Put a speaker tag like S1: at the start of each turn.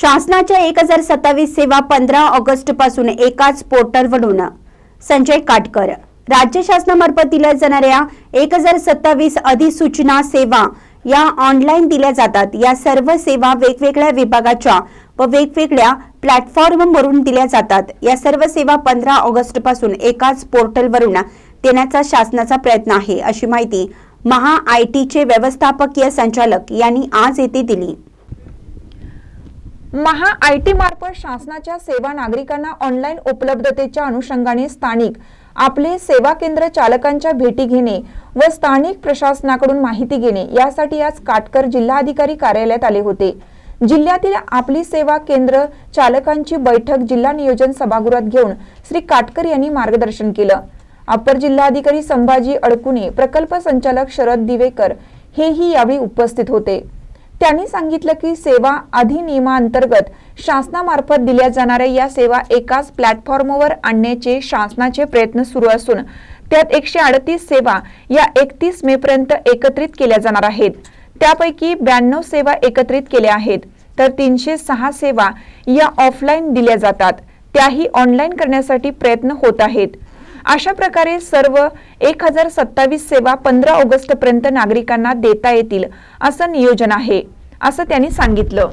S1: शासनाच्या एक हजार सत्तावीस सेवा पंधरा ऑगस्टपासून एकाच पोर्टलवरून संजय काटकर. राज्य शासनामार्फत दिल्या जाणाऱ्या एक हजार सत्तावीस अधिसूचना सेवा या ऑनलाईन दिल्या जातात. या सर्व सेवा वेगवेगळ्या विभागाच्या व वेगवेगळ्या प्लॅटफॉर्मवरून दिल्या जातात. या सर्व सेवा पंधरा ऑगस्टपासून एकाच पोर्टलवरून देण्याचा शासनाचा प्रयत्न आहे अशी माहिती महा आय टीचे व्यवस्थापकीय संचालक यांनी आज येथे दिली.
S2: महा आय टी मार्फत शासनाच्या सेवा नागरिकांना ऑनलाईन उपलब्धतेच्या अनुषंगाने स्थानिक आपले सेवा केंद्र चालकांच्या भेटी घेणे व स्थानिक प्रशासनाकडून माहिती घेणे यासाठी आज काटकर जिल्हाधिकारी कार्यालयात आले होते. जिल्ह्यातील आपली सेवा केंद्र चालकांची बैठक जिल्हा नियोजन सभागृहात घेऊन श्री काटकर यांनी मार्गदर्शन केलं. अपर जिल्हाधिकारी संभाजी अडकुणे प्रकल्प संचालक शरद दिवेकर हेही यावेळी उपस्थित होते. त्यांनी सांगितलं की सेवा अधिनियमांतर्गत शासनामार्फत दिल्या जाणाऱ्या या सेवा एकाच प्लॅटफॉर्मवर आणण्याचे शासनाचे प्रयत्न सुरू असून त्यात एकशे अडतीस सेवा या एकतीस मे पर्यंत एकत्रित केल्या जाणार आहेत. त्यापैकी ब्याण्णव सेवा एकत्रित केल्या आहेत तर तीनशे सहा सेवा या ऑफलाईन दिल्या जातात. त्याही ऑनलाईन करण्यासाठी प्रयत्न होत आहेत. अशा प्रकारे सर्व एक हजार सत्तावीस सेवा पंधरा ऑगस्ट पर्यंत नागरिकांना देता येतील असं नियोजन आहे असं त्यांनी सांगितलं.